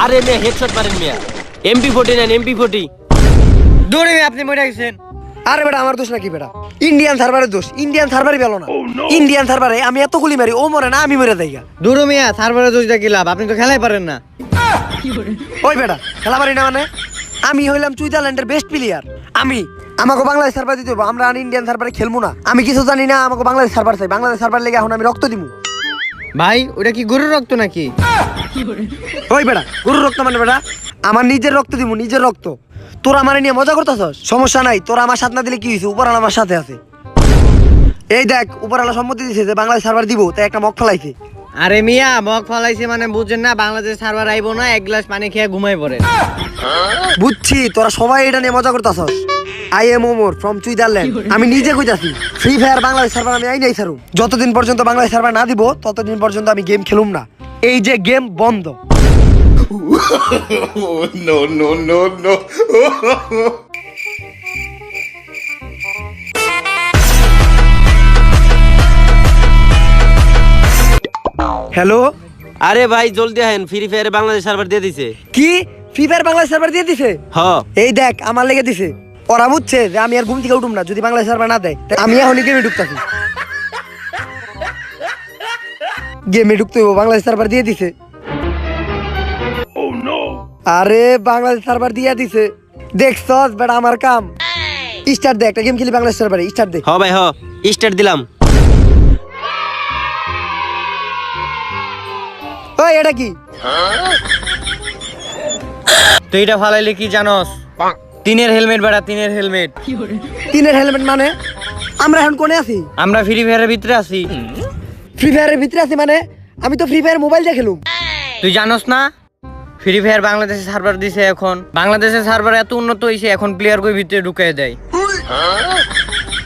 আরে মেয়ে হেডশট মারেন মিয়া। এমপি ফোর্টি নেন এমপি ফোর্টি দৌড়ে আপনি মরে গেছেন। আরে বেটা আমার দোষ নাকি বেটা? ইন্ডিয়ান সার্ভারের দোষ। ইন্ডিয়ান সার্ভারই পেল না। ইন্ডিয়ান সার্ভারে আমি এত গুলি মারি ও মরে না আমি মরে দেই গা। দৌড়ো মিয়া সার্ভারে দোষ দেখি লাভ? আপনি তো খেলাই পারেন না। ওই বেটা খেলা পারি না মানে? আমি হইলাম সুইজারল্যান্ডের বেস্ট প্লেয়ার আমি আমাকে বাংলাদেশ সার্ভার দিতে হবে আমরা আর ইন্ডিয়ান সার্ভারে খেলব না। আমি কিছু জানি না আমাকে বাংলাদেশ সার্ভার চাই। বাংলাদেশ সার্ভার লেগে এখন আমি রক্ত দিব ভাই ওটা কি গরুর রক্ত নাকি? ওই বেটা গরুর রক্ত মানে বেটা আমার নিজের রক্ত দিব নিজের রক্ত। তোরা আমার নিয়ে মজা করতেছস? সমস্যা নাই তোরা আমার সাথে না দিলে কি হয়েছে উপরাল আমার সাথে আছে। এই দেখ উপরালা সম্মতি দিছে যে বাংলাদেশ সার্ভার দিব তাই একটা মক ফেলাইছে। আরে মিয়া মগ ফলাইছে মানে বুঝছেন না বাংলাদেশ সার্ভার আইবো না এক গ্লাস পানি খেয়ে ঘুমাই পড়ে। বুঝছি তোরা সবাই এটা নিয়ে মজা করতেছস। I am Omar from Switzerland আমি নিজে কইতাছি ফ্রি ফায়ার বাংলাদেশ সার্ভার আমি আই নাই ছাড়ু যতদিন পর্যন্ত বাংলাদেশ সার্ভার না দিব ততদিন পর্যন্ত আমি গেম খেলুম না। এই যে গেম বন্ধ. হ্যালো আরে ভাই জলদি আহেন ফ্রি ফায়ারে বাংলাদেশ সার্ভার দিয়ে দিছে। কি? ফ্রি ফায়ার বাংলাদেশ সার্ভার দিয়ে দিছে? হ। এই দেখ আমার লেগে দিছে। ওরা বুঝছে যে আমি আর ঘুম থেকে উঠুম না যদি বাংলাদেশ সার্ভার না দেয় আমি এখন গেমে ঢুকতাছি। গেমে ঢুকতে হইবো, বাংলাদেশ সার্ভার দিয়ে দিছে। আরে বাংলাদেশ সার্ভার দিয়ে দিছে। দেখছস বেটা আমার কাম। স্টার্ট দে একটা গেম খেলি বাংলাদেশ সার্ভারে স্টার্ট দে। হ ভাই হ। স্টার্ট দিলাম। ওই এটা কি? তুই এটা ফালাইলে কি জানস? তিনের হেলমেট বেড়া তিনের হেলমেট। তিনের হেলমেট মানে? আমরা এখন কোনে আছি? আমরা ফ্রি ফায়ারের ভিতরে আছি। ফ্রি ফায়ারের ভিতরে আছে মানে আমি তো ফ্রি ফায়ার মোবাইল দিয়ে খেলুম। তুই জানোস না? ফ্রি ফায়ার বাংলাদেশে সার্ভার দিছে এখন। বাংলাদেশের সার্ভার এত উন্নত হয়েছে এখন প্লেয়ার কই ভিতরে ঢুকাই দেয়।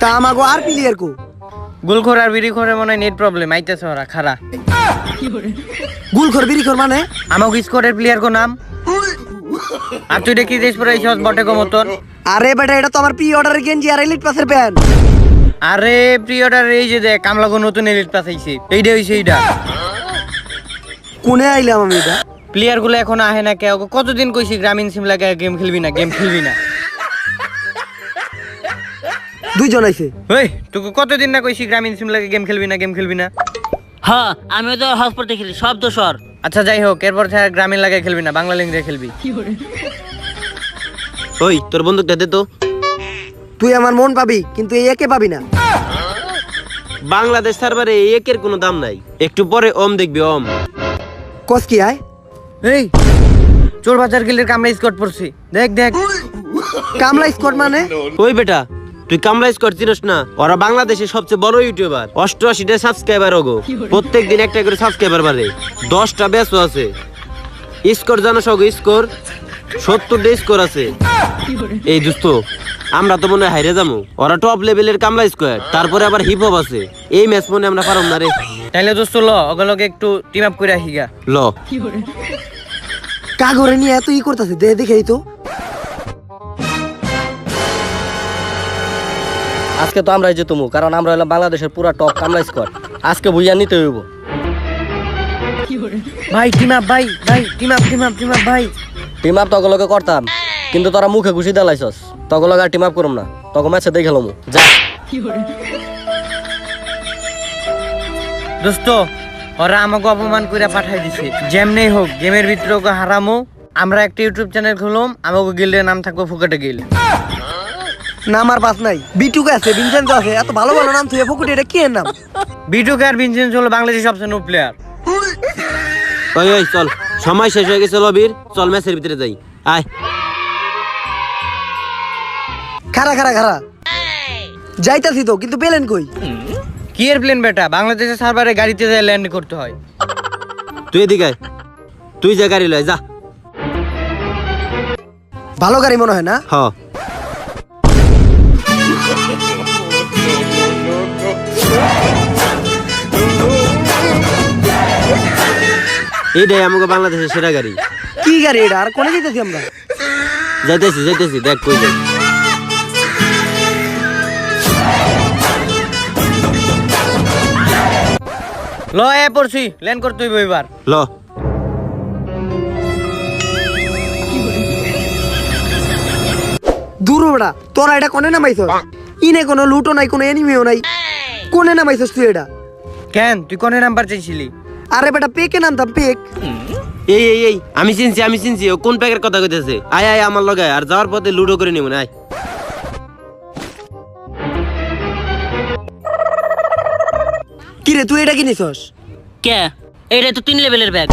তা আমাগো আর প্লেয়ার কো? গুলখোর আর বিড়িখোরে মনে হয় নেট প্রবলেম আইতেছে ওরা খারা গুলখোর বিরিখোর মানে? আমাকে স্কোরের প্লেয়ার কো নাম। আর তুই দেখি দেশ পরে বটে কো মতন। আরে বেটা এটা তো আমার প্রি অর্ডারের গেঞ্জি আর এলিট পাসের প্যান্ট আরে প্রিয়টার এই যে দেখ কামলাগো নতুন এলিট পাস আইছে এইটা হইছে এইটা কোনে আইলাম আমি এটা? প্লেয়ারগুলো এখন আহে না কেউ কতদিন কইছি গ্রামীণ সিম লাগে গেম খেলবি না গেম খেলবি না। দুইজন আইছে। ওই তোকে কতদিন না কইছি গ্রামীণ সিম লাগে গেম খেলবি না গেম খেলবি না। হ্যাঁ আমিও তো হসপিটালে খেলি সব তো দোষর। আচ্ছা যাই হোক এরপর থেকে গ্রামীণ লাগে খেলবি না বাংলা দিয়ে খেলবি। ওই তোর বন্দুকটা দে তো। তুই আমার মন পাবি কিন্তু এই একে পাবি না। বাংলাদেশ সার্ভারে এই একের কোনো দাম নাই। একটু পরে ওম দেখবি ওম। কস কি আয়। এই চোর বাজার গিল্ডের কামলা স্কট পড়ছি দেখ দেখ। কামলা স্কোয়াড মানে? ওই বেটা তুই কামলা স্কোর চিনস না? ওরা বাংলাদেশের সবচেয়ে বড় ইউটিউবার। অষ্টআশিটা সাবস্ক্রাইবার ওগো। প্রত্যেক দিন একটা করে সাবস্ক্রাইবার বাড়ে। দশটা ব্যাচও আছে। স্কোর জানো সগো স্কোর? সত্তরটা স্কোর আছে। এই দোস্ত আমরা তো মনে হয় হাইরে যাব ওরা টপ লেভেলের কামলা স্কোয়ার তারপরে আবার হিপ হপ আছে। এই ম্যাচ মনে আমরা পারম না রে। তাইলে দোস্ত ল ওগুলোকে একটু টিম আপ করে আহিগা ল। কাগরে নিয়ে এত ই করতেছে দে দেখেই তো। আজকে তো আমরাই যেতুমু কারণ আমরা হলাম বাংলাদেশের পুরা টপ কামলা স্কোয়াড আজকে বুঝিয়া নিতে হইব। ভাই টিম আপ ভাই ভাই team up team up team up ভাই। টিম আপ তগলকে করতাম। কিন্তু তোরা মুখে ঘুষি দেলাইছস। তগলকে আর টিম আপ করুম না। তখন ম্যাচে দেখে লমু। যা। দোস্ত ওরা আমাকে অপমান করে পাঠাই দিছে। যেমনি হোক গেমের ভিতরে ওকে হারামো। আমরা একটা ইউটিউব চ্যানেল খুললাম আমাকে গিল্ডের নাম থাকব ফুকেটে গিল না আমার পাস নাই। বিটুকে আছে ভিনসেন্ট আছে এত ভালো ভালো নাম তুই ফুকুটি এটা কি এর নাম? বিটুকে আর ভিনসেন্স হলো বাংলাদেশের সবচেয়ে নো প্লেয়ার ওই ওই চল। সময় শেষ হয়ে গেছে লবির। চল ম্যাচের ভিতরে যাই। আয়। খারা খারা খারা যাইতাছি তো কিন্তু পেলেন কই? কি এর প্লেন বেটা? বাংলাদেশের সার্ভারে গাড়িতে যায় ল্যান্ড করতে হয়। তুই এদিকে আয়। তুই যে গাড়ি লয় যা। ভালো গাড়ি মনে হয় না? হ। এইটাই আমাকে বাংলাদেশের সেরা গাড়ি। কি গাড়ি এটা? আর কোনে যাইতাছি আমরা? যাইতেছি যাইতেছি দেখ কই যাই। ল এ পড়ছি। ল্যান্ড করতে হইব এবার। ল। দূরো বেড়া তোরা এটা কোনে নামাইছ ইনে কোনো লুটো নাই কোনো এনিমিও নাই। কোনে নামাইছস তুই এটা? কেন? তুই কোনে নাম্বার চাইছিলি? আরে বেটা পেকে নামতাম পেক। এই এই এই আমি চিনছি আমি চিনছি ও কোন প্যাকের কথা কইতেছে? আয় আয় আমার লগে আর যাওয়ার পথে লুডো করে নিব না আয়। রে তুই এটা কিনিছস? কে? এটা তো তিন লেভেলের ব্যাগ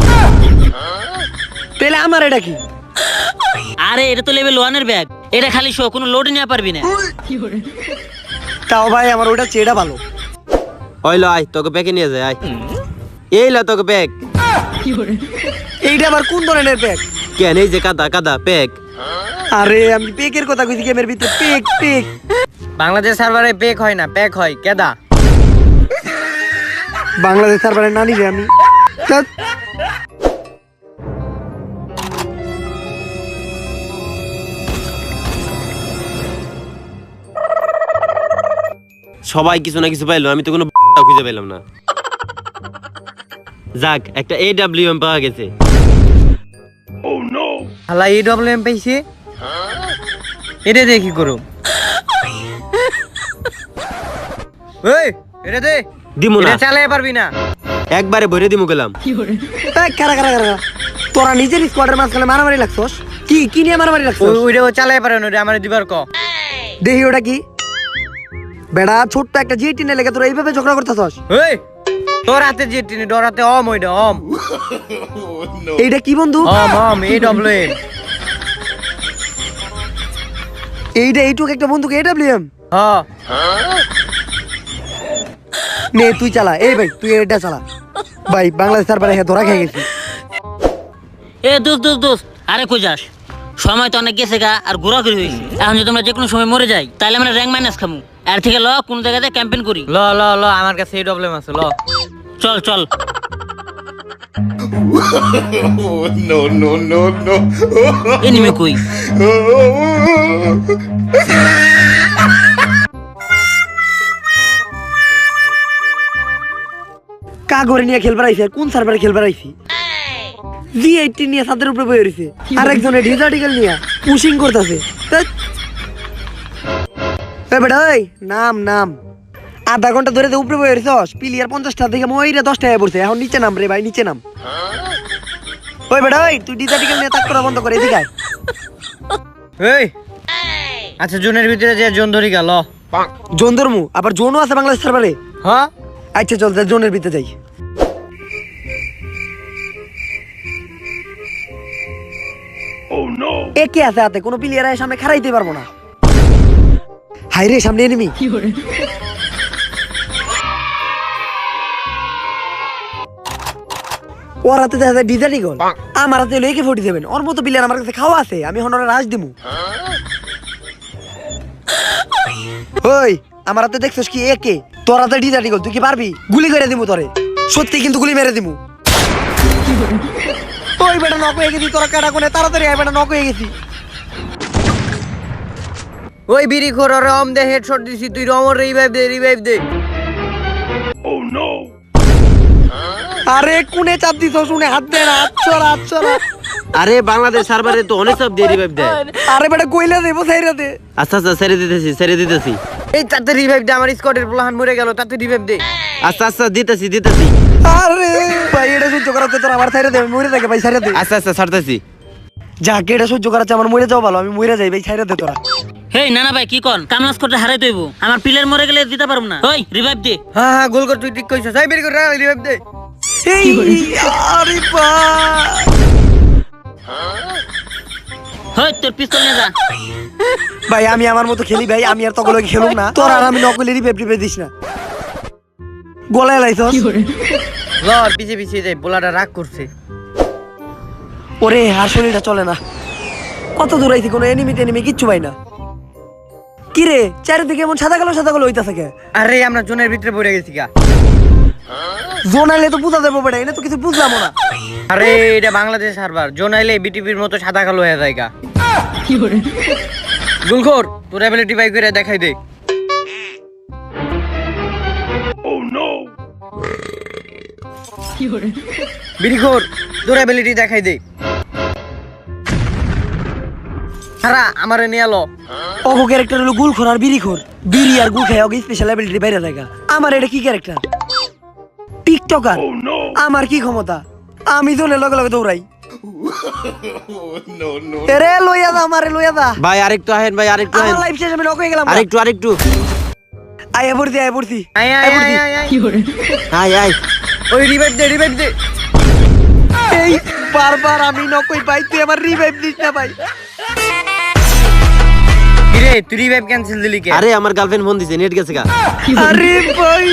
তাহলে আমার এটা কি? আরে এটা তো লেভেল ওয়ানের ব্যাগ এটা খালি শো কোনো লোড নিয়ে পারবি না। তাও ভাই আমার ওটা চেয়েটা ভালো। ওইলো আয় তোকে প্যাকে নিয়ে যায় আয়। এই লা তোকে ব্যাগ এইটা আবার কোন ধরনের ব্যাগ কেন এই যে কাদা কাদা প্যাক আরে আমি পেকের কথা কইছি গেমের ভিতরে পেক পেক বাংলাদেশ সার্ভারে পেক হয় না প্যাক হয় কেদা। বাংলাদেশ সার্ভারে নানি রে আমি। সবাই কিছু না কিছু পাইলো আমি তো কোনো খুঁজে পেলাম না। যাক একটা এ ডাব্লিউ এম পাওয়া গেছে। হালা ই ডব্লিউ এম পাইছি? এটা দেখি করো? ওই এটা দে। দিমু না। চালাই পারবি না। একবারে ভরে দিমু গেলাম। কারা কারা কারা কারা? তোরা নিজের স্কোয়াডের মাঝখানে মারামারি লাগছস? কি কি নিয়ে মারামারি লাগছস? ওইটা চালাই পারে না আমার দিবার ক। দেখি ওটা কি। বেড়া ছোট্ট একটা জিটি নে লেগে তোরা এইভাবে ঝগড়া করতেছস? ওই তোর হাতে যে টিনি তোর হাতে অম ওইটা অম। এইটা কি বন্ধু? অম অম এ ডব্লিউ এম এইটা এইটুক একটা বন্ধুক এডাব্লিউএম হ্যাঁ নে তুই চালা। এই ভাই তুই এটা চালা। ভাই বাংলাদেশ সার্ভারে হ্যাঁ ধরা খেয়ে গেছি। এ দোস্ত দোস্ত দোস্ত আরে কই যাস? সময় তো অনেক গেছে গা আর ঘোরাঘুরি হয়েছে। এখন যদি আমরা যে কোনো সময় মরে যাই তাহলে আমরা র্যাঙ্ক মাইনাস খামু। আর থেকে ল কোন জায়গাতে ক্যাম্পেইন করি। ল ল ল আমার কাছে এই এম আছে ল। চল চল। No, no, no, no. Anime কই? কা করে নিয়ে খেলবার আইছি? আর কোন সার্ভারে খেলবার আইছি? জি এইটটি নিয়ে ছাদের উপরে বয়ে রয়েছে আর একজনে ডিজার্টিকেল নিয়ে পুশিং করতেছে। বেটা ওই নাম নাম। আধা ঘণ্টা ধরে তো উপরে বয়ে রয়েছস পিলিয়ার পঞ্চাশটা থেকে ময়রা দশটা হয়ে পড়ছে। এখন নিচে নাম রে ভাই নিচে নাম। ওই বেটা ওই তুই ডিজার্টিকেল নিয়ে তাক করা বন্ধ করে এদিকে। এই আচ্ছা জোনের ভিতরে যে জোন ধরি গেল জোন ধর্মু? আবার জোনও আছে বাংলাদেশ সার্ভারে হ্যাঁ? আচ্ছা চল তাহলে জোনের ভিতরে যাই। একে আছে হাতে কোনো প্লেয়ার সামনে খারাইতে পারব না। হাই রে সামনে এনিমি ওর হাতে দেখা যায় গোল আমার হাতে হলো একে ফোর্টি সেভেন ওর মতো প্লেয়ার আমার কাছে খাওয়া আছে আমি হনরে রাজ দিমু। ওই আমার হাতে দেখছিস কি একে তোর হাতে ডিজানি গোল তুই কি পারবি? গুলি করে দিমু তোরে। সত্যি কিন্তু গুলি মেরে দিমু। ওই বেটা নক হয়ে গেছি তোরা কাটা কোনে? তাড়াতাড়ি আয় বেটা নক হয়ে গেছি। ওই বিড়ি খোর ওরে অম দে হেডশট দিছি তুই রমর রিভাইভ দে রিভাইভ দে। আরে কোনে চাপ দিছ শুনে হাত দে না হাত ছড়া হাত ছড়া আরে বাংলাদেশ সার্ভারে তো অনেক সব দিয়ে। রিভাইভ দেয় আরে বেটা কইলা দেবো সাইরা দে। আচ্ছা আচ্ছা ছেড়ে দিতেছি ছেড়ে দিতেছি। এই তাতে রিভাইভ দে আমার স্কোয়াডের প্লান মরে গেল তাতে রিভাইভ দে। আচ্ছা আচ্ছা দিতেছি দিতেছি। আরে ভাই এটা সহ্য করাতে তোর আমার সাইরা দে আমি মরে থাকে ভাই সাইরা দে। আচ্ছা আচ্ছা ছাড়তেছি। যাকে এটা সহ্য করাচ্ছে আমার মরে যাও ভালো আমি মরে যাই ভাই সাইরা দে তোরা। হেই নানা ভাই কি কন? কামনাস করতে হারাই দইব আমার প্লেয়ার মরে গেলে দিতে পারব না। ওই রিভাইভ দে। হ্যাঁ হ্যাঁ গোল কর তুই ঠিক কইছিস। এই বিড়ি কর রিভাইভ দে। এই আরে ভাই হই তোর পিস্তল নিয়ে যা। ভাই আমি আমার মতো খেলি ভাই আমি আর তখন খেলুম না। তোর আর আমি নকলে রিপেপ রিপে দিস না। গলায় লাইছস ল পিছে পিছে যাই পোলাটা রাগ করছে। ওরে আর শরীরটা চলে না। কত দূর আইছি কোনো এনিমি টেনিমি কিচ্ছু পাই না। কি রে চারিদিকে এমন সাদা কালো সাদা কালো হইতাছে কে? আরে আমরা জোনের ভিতরে পড়ে গেছি গা। জোন আইলে তো বুঝা দেবো বেটা এটা তো কিছু বুঝলাম না। আরে এটা বাংলাদেশ সার্ভার জোন আইলে বিটিপির মতো সাদা কালো হয়ে যায় গা। গুলখোর তোর অ্যাবিলিটি বাই করে দেখাই দে। বিড়িখোর তোর অ্যাবিলিটি দেখাই দে। হারা আমারে নিয়ে এলো অগো ক্যারেক্টার হলো গুলখোর আর বিড়িখোর বিড়ি আর গুল খায় অগো স্পেশাল অ্যাবিলিটি বাইরে থাকা আমার এটা কি ক্যারেক্টার টিকটকার। আমার কি ক্ষমতা? আমি তো লগে লগে দৌড়াই। No, no. এরে লইয়া দা আমারে লইয়া দা ভাই আরেকটু আহেন ভাই আরেকটু আমার আহেন। লাইফ শেষ আমি নক হয়ে গেলাম আরেকটু আরেকটু। আয়া পড়ছি আয়া পড়ছি আয় আয় আয়া পড়ছি। আয় আয়, আয়। আয় আয়। ওই রিভাইভ দে রিভাইভ দে। এই বারবার আমি নকই পাই তুই আমার রিভাইভ দিস না ভাই। তুই রিভাইভ ক্যান্সেল দিলি কে? আরে আমার গার্লফ্রেন্ড ফোন দিছে নেট গেছে গা। আরে ভাই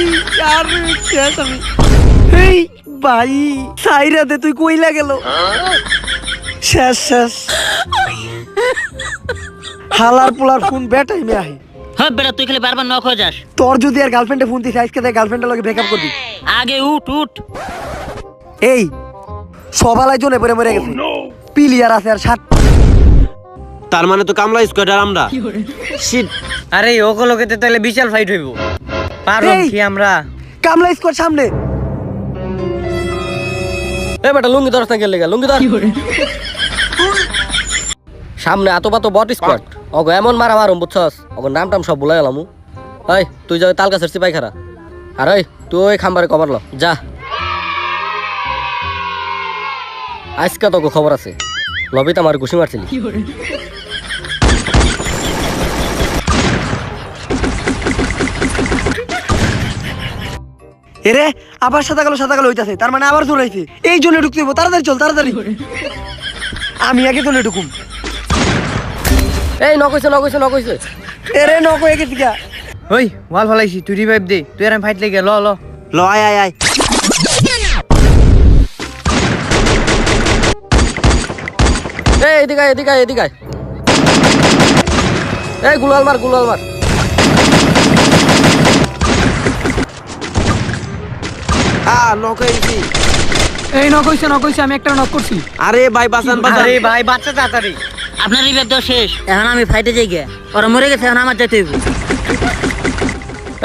আর শেষ আমি? এই ভাই সাইরাতে তুই কইলা গেল। শেষ শেষ। হালার পোলার ফোন বেটাই মে আহে। হ্যাঁ বেটা তুই খালি বারবার নক হয়ে যাস। তোর যদি আর গার্লফ্রেন্ডে ফোন দিস আজকে দেখ গার্লফ্রেন্ডের লগে ব্রেকআপ করবি। আগে উঠ উঠ। এই সবালাই জনে পরে মরে গেছে। পিলিয়ার আছে আর সাত তার মানে তো কামলা স্কোয়াড আর আমরা। শিট আরে ওগুলোকে তাহলে বিশাল ফাইট হইব। পারো কি আমরা? কামলা স্কোয়ার সামনে। এ বেটা লুঙ্গি ধরস না গেলে লুঙ্গি ধর। সামনে এত পাতো বট স্কোয়াড। ওগো এমন মারা মারুম বুঝছস? ওগো নাম টাম সব ভুলাই গেলাম এই তুই যাবে তাল গাছের সিপাই খারা আর ওই তুই ওই খাম্বারে কভার ল। যা। আজকে তোকে খবর আছে। লবিতে আমার ঘুষি মারছিলি। এরে আবার সাদা কালো সাদা কালো হইতাছে তার মানে আবার জোরাইছে এই জন্য ঢুকতে হইবো, তাড়াতাড়ি চল তাড়াতাড়ি। আমি আগে জন্য ঢুকুম। এই নকইছে নকইছে নকইছে এরে নক গেছি গা। ওই ওয়াল ফলাইছি তুই রিভাইভ দে। তুই আর আমি ফাইট লেগে ল ল। ল আয় আয় আয়। এই এদিকে এদিকে এদিকে। এই গুলাল মার গুলাল মার। নক হয়ে গেছি এই নক হইছে নক হইছে আমি একটা নক করছি। আরে ভাই বাঁচান বাঁচান। আরে ভাই বাচ্চা তাড়াতাড়ি। আপনার রিভাইভ দেওয়া শেষ। এখন আমি ফাইটে যাই গে ওরা মরে গেছে এখন আমার যেতে হইব।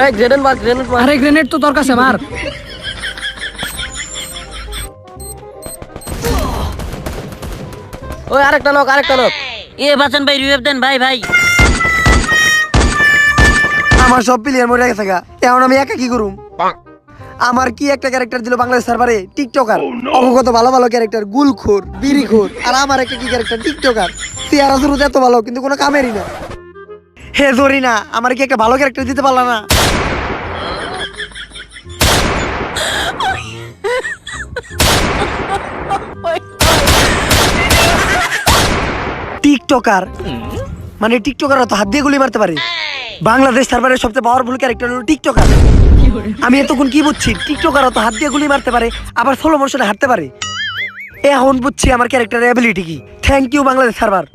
এই গ্রেনেড মার গ্রেনেড মার। আরে গ্রেনেড তো তোর কাছে মার। ওই আরেকটা নক আরেকটা নক এ বাঁচান ভাই রিভাইভ দেন ভাই ভাই। আমার সব প্লেয়ার মরে গেছে গা। এখন আমি একা কি করুম? আমার কি একটা ক্যারেক্টার দিল বাংলাদেশ সার্ভারে টিকটকার অবগত ভালো ভালো ক্যারেক্টার গুলখোর বিড়িখোর আর আমার একটা কি ক্যারেক্টার টিকটকার চেহারা শুরুতে এত ভালো কিন্তু কোনো কামেরই না। হে জরি না আমার কি একটা ভালো ক্যারেক্টার দিতে পারলা না? টিকটকার মানে টিকটকার তো হাত দিয়ে গুলি মারতে পারে। বাংলাদেশ সার্ভারের সবচেয়ে পাওয়ারফুল ক্যারেক্টার হলো টিকটকার আমি এতক্ষণ কি বুঝছি? টিকটকার তো হাত দিয়ে গুলি মারতে পারে আবার সোলো মোশনে হাঁটতে পারে। এখন বুঝছি আমার ক্যারেক্টারের অ্যাবিলিটি কি। Thank you Bangladesh server.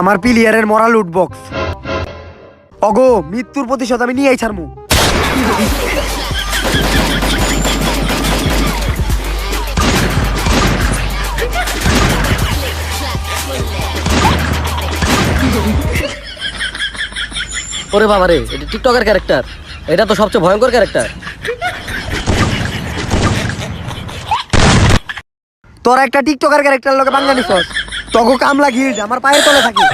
আমার প্লেয়ারের মরা লুট বক্স অগো মৃত্যুর প্রতিশোধ আমি নিয়েই ছাড়মু। ওরে বাবা রে এটা টিকটকের ক্যারেক্টার। এটা তো সবচেয়ে ভয়ঙ্কর ক্যারেক্টার। তোর একটা টিকটকার ক্যারেক্টার লোকে বাংলা নিছস। তগো কামলা গিয়ে আমার পায়ের তলে থাকে।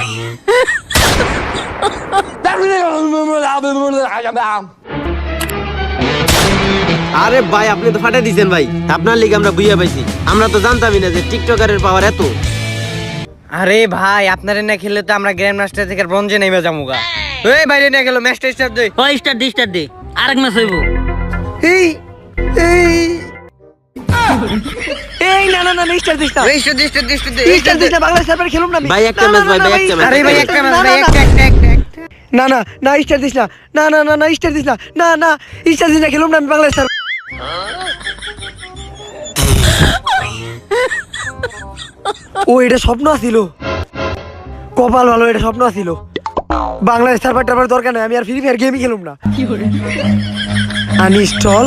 আরে ভাই আপনি তো ফাটাই দিছেন ভাই। আপনার লিগে আমরা বুঝিয়ে পাইছি। আমরা তো জানতামই না যে টিকটকারের পাওয়ার এত। আরে ভাই আপনারে না খেললে তো আমরা গ্র্যান্ড মাস্টার থেকে ব্রঞ্জে নেমে যামুগা। এই বাইরে নিয়ে গেল ম্যাচটা স্টার্ট দে ও স্টার দি স্টার দি আরেক ম্যাচ হইব এই এই এই না না না না স্টার দিস না এই স্টার দে স্টার দে স্টার দে স্টার না বাংলাদেশ সার্ভারে খেলুম না আমি ভাই, একটা না, না, ভাই, ভাই, একটা match। আরে ভাই একটা ম্যাচ ভাই একটা একটা একটা। না না না স্টার দিস না না না না না স্টার দিস না না না স্টার দিস না খেলুম না আমি বাংলাদেশ সার্ভার ও এটা স্বপ্ন আছিল কপাল ভালো এটা স্বপ্ন আছিল বাংলাদেশ সার্ভার টার্ভার দরকার নেই আমি আর ফ্রি ফায়ার গেমই খেলুম না। আনইনস্টল